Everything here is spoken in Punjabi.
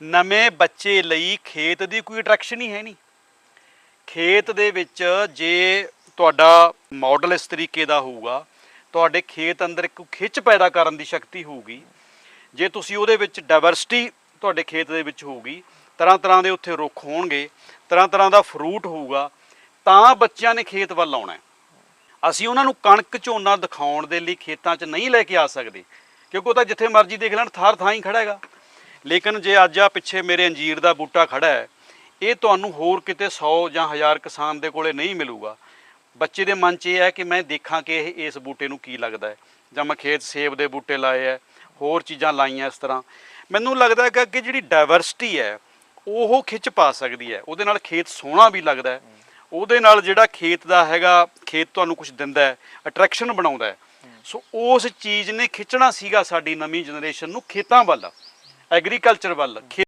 ਨਵੇਂ ਬੱਚੇ ਲਈ ਖੇਤ ਦੀ ਕੋਈ ਅਟਰੈਕਸ਼ਨ ਹੀ ਹੈ ਨਹੀਂ। ਖੇਤ ਦੇ ਵਿੱਚ ਜੇ ਤੁਹਾਡਾ ਮਾਡਲ ਇਸ ਤਰੀਕੇ ਦਾ ਹੋਊਗਾ, ਤੁਹਾਡੇ ਖੇਤ ਅੰਦਰ ਇੱਕ ਖਿੱਚ ਪੈਦਾ ਕਰਨ ਦੀ ਸ਼ਕਤੀ ਹੋਊਗੀ। ਜੇ ਤੁਸੀਂ ਉਹਦੇ ਵਿੱਚ ਡਾਇਵਰਸਿਟੀ ਤੁਹਾਡੇ ਖੇਤ ਦੇ ਵਿੱਚ ਹੋਊਗੀ ਤਰ੍ਹਾਂ ਤਰ੍ਹਾਂ ਦੇ ਉੱਥੇ ਰੁੱਖ ਹੋਣਗੇ ਤਰ੍ਹਾਂ ਤਰ੍ਹਾਂ ਦਾ ਫਰੂਟ ਹੋਊਗਾ, ਤਾਂ ਬੱਚਿਆਂ ਨੇ ਖੇਤ ਵੱਲ ਆਉਣਾ ਅਸੀਂ ਉਹਨਾਂ ਨੂੰ ਕਣਕ ਝੋਨਾ ਦਿਖਾਉਣ ਦੇ ਲਈ ਖੇਤਾਂ 'ਚ ਨਹੀਂ ਲੈ ਕੇ ਆ ਸਕਦੇ, ਕਿਉਂਕਿ ਉਹ ਤਾਂ ਜਿੱਥੇ ਮਰਜ਼ੀ ਦੇਖ ਲੈਣ, ਥਾਰ ਥਾਂ ਹੀ ਖੜਾ ਹੈਗਾ। ਲੇਕਿਨ ਜੇ ਅੱਜ ਆ ਪਿੱਛੇ ਮੇਰੇ ਅੰਜੀਰ ਦਾ ਬੂਟਾ ਖੜਾ ਹੈ ਇਹ ਤੁਹਾਨੂੰ ਹੋਰ ਕਿਤੇ 100 ਜਾਂ 1000 ਕਿਸਾਨ ਦੇ ਕੋਲੇ ਨਹੀਂ ਮਿਲੂਗਾ। ਬੱਚੇ ਦੇ ਮਨ 'ਚ ਇਹ ਹੈ ਕਿ ਮੈਂ ਦੇਖਾਂ ਕਿ ਇਹ ਇਸ ਬੂਟੇ ਨੂੰ ਕੀ ਲੱਗਦਾ ਹੈ। ਜਾਂ ਮੈਂ ਖੇਤ ਸੇਬ ਦੇ ਬੂਟੇ ਲਾਏ ਹੈ ਹੋਰ ਚੀਜ਼ਾਂ ਲਾਈਆਂ ਇਸ ਤਰ੍ਹਾਂ। ਮੈਨੂੰ ਲੱਗਦਾ ਹੈ ਕਿ ਜਿਹੜੀ ਡਾਇਵਰਸਿਟੀ ਹੈ ਉਹ ਖਿੱਚ ਪਾ ਸਕਦੀ ਹੈ। ਉਹਦੇ ਨਾਲ ਖੇਤ ਸੋਹਣਾ ਵੀ ਲੱਗਦਾ ਹੈ। ਉਹਦੇ ਨਾਲ ਜਿਹੜਾ ਖੇਤ ਦਾ ਹੈਗਾ ਖੇਤ ਤੁਹਾਨੂੰ ਕੁਝ ਦਿੰਦਾ ਹੈ ਅਟਰੈਕਸ਼ਨ ਬਣਾਉਂਦਾ ਹੈ। ਸੋ ਉਸ ਚੀਜ਼ ਨੇ ਖਿੱਚਣਾ ਸੀਗਾ ਸਾਡੀ ਨਵੀਂ ਜਨਰੇਸ਼ਨ ਨੂੰ ਖੇਤਾਂ ਵੱਲ। ਐਗਰੀਕਲਚਰ ਵੱਲ ਖੇ-